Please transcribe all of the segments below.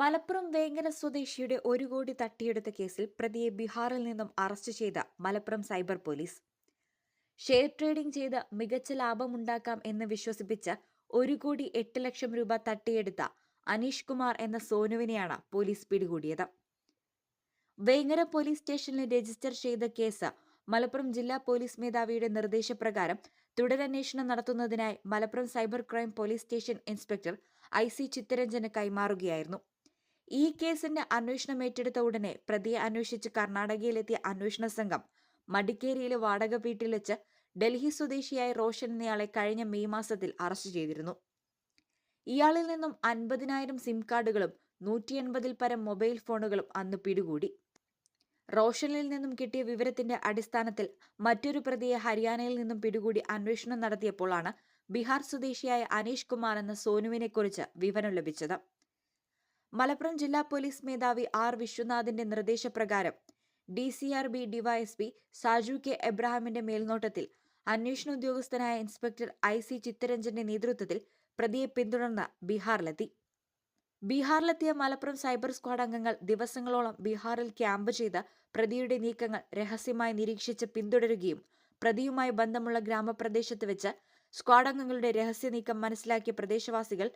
മലപ്പുറം വേങ്ങര സ്വദേശിയുടെ ഒരു കോടി തട്ടിയെടുത്ത കേസിൽ പ്രതിയെ ബീഹാറിൽ നിന്നും അറസ്റ്റ് ചെയ്ത Malappuram cyber police. Share trading ചെയ്ത് മികച്ച ലാഭമുണ്ടാക്കാം എന്ന് വിശ്വസിപ്പിച്ച് ഒരു കോടി എട്ട് ലക്ഷം രൂപ തട്ടിയെടുത്ത അനീഷ് കുമാർ എന്ന സോനുവിനെയാണ് പോലീസ് പിടികൂടിയത്. വേങ്ങര പോലീസ് സ്റ്റേഷനിൽ രജിസ്റ്റർ ചെയ്ത കേസ് മലപ്പുറം ജില്ലാ പോലീസ് മേധാവിയുടെ നിർദ്ദേശപ്രകാരം തുടരന്വേഷണം നടത്തുന്നതിനായി Malappuram cyber crime police station inspector I C ചിത്തരഞ്ജന് കൈമാറുകയായിരുന്നു. ഈ കേസിന്റെ അന്വേഷണം ഏറ്റെടുത്ത ഉടനെ പ്രതിയെ അന്വേഷിച്ച് കർണാടകയിലെത്തിയ അന്വേഷണ സംഘം മടിക്കേരിയിലെ വാടക വീട്ടിൽ വെച്ച് ഡൽഹി സ്വദേശിയായ റോഷൻ എന്നയാളെ കഴിഞ്ഞ മെയ് മാസത്തിൽ അറസ്റ്റ് ചെയ്തിരുന്നു. ഇയാളിൽ നിന്നും അൻപതിനായിരം സിം കാർഡുകളും നൂറ്റി എൺപതിൽ പരം മൊബൈൽ ഫോണുകളും അന്ന് പിടികൂടി. റോഷനിൽ നിന്നും കിട്ടിയ വിവരത്തിന്റെ അടിസ്ഥാനത്തിൽ മറ്റൊരു പ്രതിയെ ഹരിയാനയിൽ നിന്നും പിടികൂടി അന്വേഷണം നടത്തിയപ്പോഴാണ് ബീഹാർ സ്വദേശിയായ അനീഷ് കുമാർ എന്ന സോനുവിനെക്കുറിച്ച് വിവരം ലഭിച്ചത്. മലപ്പുറം ജില്ലാ പോലീസ് മേധാവി ആർ വിശ്വനാഥിന്റെ നിർദ്ദേശപ്രകാരം D C R B DySP Saju K എബ്രഹാമിന്റെ മേൽനോട്ടത്തിൽ അന്വേഷണ ഉദ്യോഗസ്ഥനായ ഇൻസ്പെക്ടർ ഐ സി ചിത്തരഞ്ജന്റെ നേതൃത്വത്തിൽ പ്രതിയെ പിന്തുടർന്ന് ബീഹാറിലെത്തി. ബീഹാറിലെത്തിയ മലപ്പുറം സൈബർ സ്ക്വാഡ് അംഗങ്ങൾ ദിവസങ്ങളോളം ബീഹാറിൽ ക്യാമ്പ് ചെയ്ത് പ്രതിയുടെ നീക്കങ്ങൾ രഹസ്യമായി നിരീക്ഷിച്ച് പിന്തുടരുകയും പ്രതിയുമായി ബന്ധമുള്ള ഗ്രാമപ്രദേശത്ത് വെച്ച് സ്ക്വാഡ് അംഗങ്ങളുടെ രഹസ്യ നീക്കം മനസ്സിലാക്കിയ പ്രദേശവാസികൾ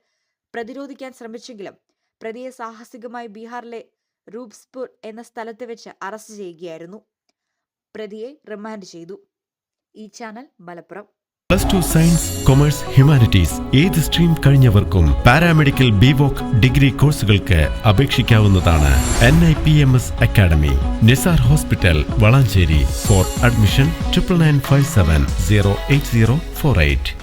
പ്രതിരോധിക്കാൻ ശ്രമിച്ചെങ്കിലും പ്രതിയെ സാഹസികമായി ബീഹാറിലെ റൂപ്സ്പൂർ എന്ന സ്ഥലത്ത് വെച്ച് അറസ്റ്റ് ചെയ്യുകയായിരുന്നു. പ്രതിയെ റിമാൻഡ് ചെയ്തു. ഈ channel Malappuram. Plus two science commerce humanities ഏത് സ്ട്രീം കഴിഞ്ഞവർക്കും പാരാമെഡിക്കൽ ബിവോക് ഡിഗ്രി കോഴ്സുകൾക്ക് അപേക്ഷിക്കാവുന്നതാണ്. N I P M S academy Nisar hospital Valanchery for admission triple nine five seven zero eight zero four eight